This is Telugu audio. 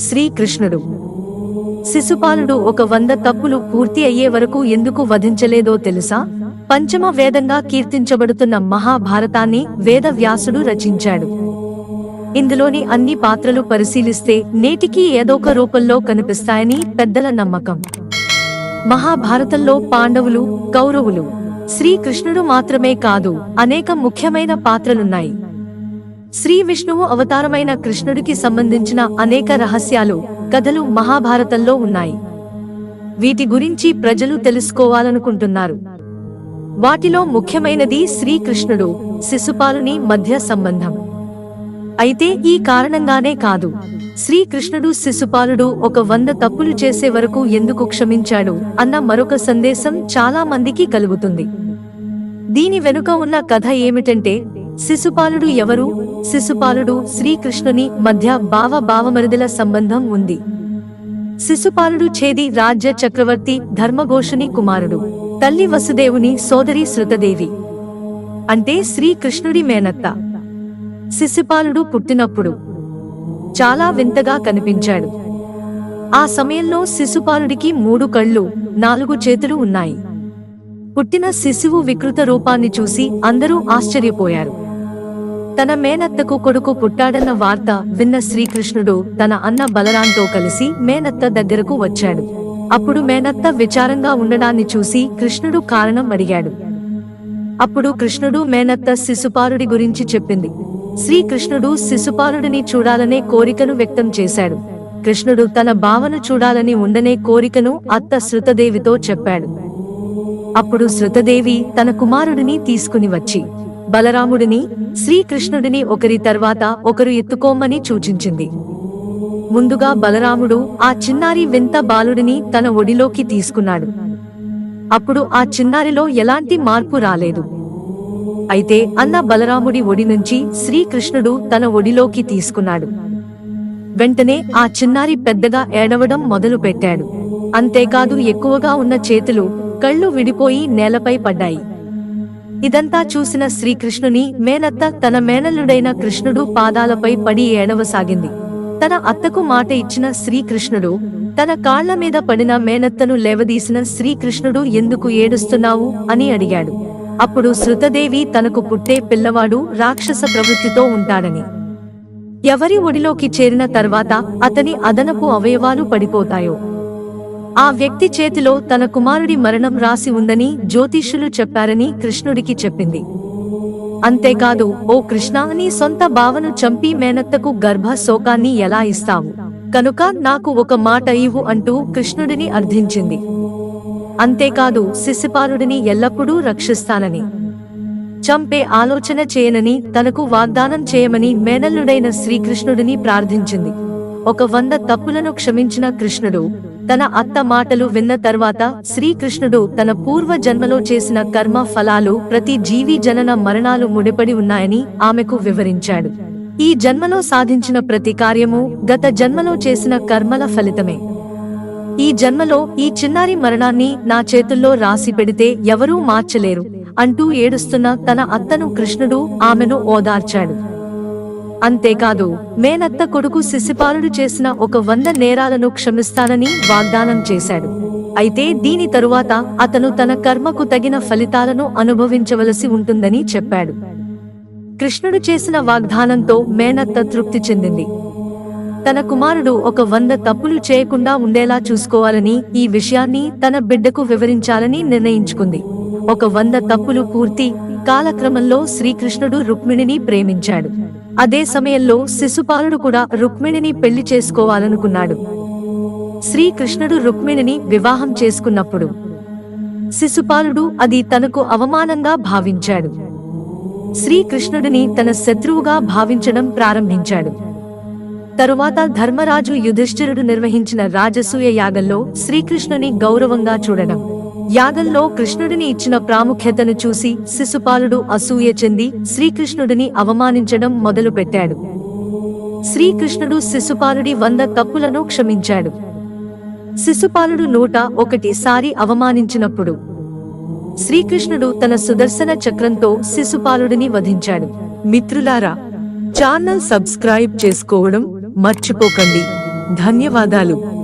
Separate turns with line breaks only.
శ్రీకృష్ణుడు. శిశుపాలుడు ఒక వంద తప్పులు పూర్తి అయ్యే వరకు ఎందుకు వధించలేదో తెలుసా? పంచమ వేదంగా కీర్తించబడుతున్న మహాభారతాన్ని వేద వ్యాసుడు రచించాడు. ఇందులోని అన్ని పాత్రలు పరిశీలిస్తే నేటికీ ఏదోక రూపంలో కనిపిస్తాయని పెద్దల నమ్మకం. మహాభారతంలో పాండవులు కౌరవులు శ్రీకృష్ణుడు మాత్రమే కాదు అనేక ముఖ్యమైన పాత్రలున్నాయి. శ్రీ విష్ణువు అవతారమైన కృష్ణుడికి సంబంధించిన అనేక రహస్యాలు కథలు మహాభారతంలో ఉన్నాయి. వీటి గురించి ప్రజలు తెలుసుకోవాలనుకుంటున్నారు. వాటిలో ముఖ్యమైనది శ్రీకృష్ణుడు శిశుపాలుని మధ్య సంబంధం. అయితే ఈ కారణంగానే కాదు శ్రీకృష్ణుడు శిశుపాలుడు ఒక వంద తప్పులు చేసే వరకు ఎందుకు క్షమించాడు అన్న మరొక సందేశం చాలా మందికి కలుగుతుంది. దీని వెనుక ఉన్న కథ ఏమిటంటే శిశుపాలుడు ఎవరు? శిశుపాలుడు శ్రీకృష్ణుని మధ్య భావ భావమరుదల సంబంధం ఉంది. శిశుపాలుడు చేది రాజ్య చక్రవర్తి ధర్మఘోషుని కుమారుడు. తల్లి వసుదేవుని సోదరి శృతదేవి. అంటే శ్రీకృష్ణుడి మేనత్త. శిశుపాలుడు పుట్టినప్పుడు చాలా వింతగా కనిపించాడు. ఆ సమయంలో శిశుపాలుడికి మూడు కళ్ళు నాలుగు చేతులు ఉన్నాయి. పుట్టిన శిశువు వికృత రూపాన్ని చూసి అందరూ ఆశ్చర్యపోయారు. తన మేనత్తకు కొడుకు పుట్టాడన్న వార్త విన్న శ్రీకృష్ణుడు తన అన్న బలరాంతో కలిసి మేనత్త దగ్గరకు వచ్చాడు. అప్పుడు మేనత్త విచారంగా ఉండడాన్ని చూసి కృష్ణుడు కారణం అడిగాడు. అప్పుడు కృష్ణుడు మేనత్త శిశుపాలుడి గురించి చెప్పింది. శ్రీకృష్ణుడు శిశుపాలుడిని చూడాలనే కోరికను వ్యక్తం చేశాడు. కృష్ణుడు తన భావను చూడాలని ఉండనే కోరికను అత్త శృతదేవితో చెప్పాడు. అప్పుడు శృతదేవి తన కుమారుడిని తీసుకుని వచ్చి బలరాముడిని శ్రీకృష్ణుడిని ఒకరి తర్వాత ఒకరు ఎత్తుకోమని సూచించింది. ముందుగా బలరాముడు ఆ చిన్నారి వింత బాలుడిని తన ఒడిలోకి తీసుకున్నాడు. అప్పుడు ఆ చిన్నారిలో ఎలాంటి మార్పు రాలేదు. అయితే అన్న బలరాముడి ఒడి నుంచి శ్రీకృష్ణుడు తన ఒడిలోకి తీసుకున్నాడు. వెంటనే ఆ చిన్నారి పెద్దగా ఏడవడం మొదలు పెట్టాడు అంతేకాదు ఎక్కువగా ఉన్న చేతులు కళ్ళు విడిపోయి నేలపై పడ్డాయి. ఇదంతా చూసిన శ్రీకృష్ణుని మేనత్త తన మేనల్లుడైన కృష్ణుడు పాదాలపై పడి ఏడవసాగింది. తన అత్తకు మాట ఇచ్చిన శ్రీకృష్ణుడు తన కాళ్ళ మీద పడిన మేనత్తను లేవదీసిన శ్రీకృష్ణుడు ఎందుకు ఏడుస్తున్నావు అని అడిగాడు. అప్పుడు శృతదేవి తనకు పుట్టే పిల్లవాడు రాక్షస ప్రవృత్తితో ఉంటాడని. ఎవరి ఒడిలోకి చేరిన తర్వాత అతని అదనపు అవయవాలు పడిపోతాయో ఆ వ్యక్తి చేతిలో తన కుమారుడి మరణం రాసి ఉందని జ్యోతిష్యులు చెప్పారని కృష్ణుడికి చెప్పింది. అంతేకాదు ఓ కృష్ణ నీ సొంత భావను చంపి మేనత్తకు గర్భ శోకాన్ని ఎలా ఇస్తావు? కనుక నాకు ఒక మాట ఇవ్వు అంటూ కృష్ణుడిని అర్థించింది. అంతేకాదు శిశుపాలుడిని ఎల్లప్పుడూ రక్షిస్తానని. చంపే ఆలోచన చేయనని తనకు వాగ్దానం చేయమని మేనల్లుడైన శ్రీకృష్ణుడిని ప్రార్థించింది. ఒక వంద తప్పులను క్షమించిన కృష్ణుడు తన అత్త మాటలు విన్న తర్వాత శ్రీకృష్ణుడు తన పూర్వ జన్మలో చేసిన కర్మ ఫలాలు ప్రతి జీవి జనన మరణాలు ముడిపడి ఉన్నాయని ఆమెకు వివరించాడు. ఈ జన్మలో సాధించిన ప్రతి కార్యము గత జన్మలో చేసిన కర్మల ఫలితమే. ఈ జన్మలో ఈ చిన్నారి మరణాన్ని నా చేతుల్లో రాసి పెడితే ఎవరూ మార్చలేరు అంటూ ఏడుస్తున్న తన అత్తను కృష్ణుడు ఆమెను ఓదార్చాడు. అంతేకాదు మేనత్త కొడుకు శిశుపాలుడు చేసిన ఒక వంద నేరాలను క్షమిస్తానని వాగ్దానం చేశాడు. అయితే దీని తరువాత అతను తన కర్మకు తగిన ఫలితాలను అనుభవించవలసి ఉంటుందని చెప్పాడు. కృష్ణుడు చేసిన వాగ్దానంతో మేనత్త తృప్తి చెందింది. తన కుమారుడు ఒక వంద తప్పులు చేయకుండా ఉండేలా చూసుకోవాలని ఈ విషయాన్ని తన బిడ్డకు వివరించాలని నిర్ణయించుకుంది. ఒక వంద తప్పులు పూర్తి కాలక్రమంలో శ్రీకృష్ణుడు రుక్మిణిని ప్రేమించాడు. అదే సమయంలో శిశుపాలుడు కూడా రుక్మిణిని పెళ్ళి చేసుకోవాలనుకున్నాడు. శ్రీకృష్ణుడు రుక్మిణిని వివాహం చేసుకున్నప్పుడు శిశుపాలుడు అది తనకు అవమానంగా భావించాడు. శ్రీకృష్ణుడిని తన శత్రువుగా భావించడం ప్రారంభించాడు. తరువాత ధర్మరాజు యుధిష్ఠిరుడు నిర్వహించిన రాజసూయ యాగంలో శ్రీకృష్ణుని గౌరవంగా చూడడం. యాగంలో కృష్ణుడిని ఇచ్చిన ప్రాముఖ్యతను చూసి శిశుపాలుడు అసూయ చెంది శ్రీకృష్ణుడిని అవమానించడం మొదలుపెట్టాడు. శ్రీకృష్ణుడు శిశుపాలుడి వంద తప్పులను క్షమించాడు. శిశుపాలుడు నూట ఒకటిసారి అవమానించినప్పుడు శ్రీకృష్ణుడు తన సుదర్శన చక్రంతో శిశుపాలుడిని వధించాడు. మిత్రులారా ఛానల్ సబ్స్క్రైబ్ చేసుకోవడం మర్చిపోకండి. ధన్యవాదాలు.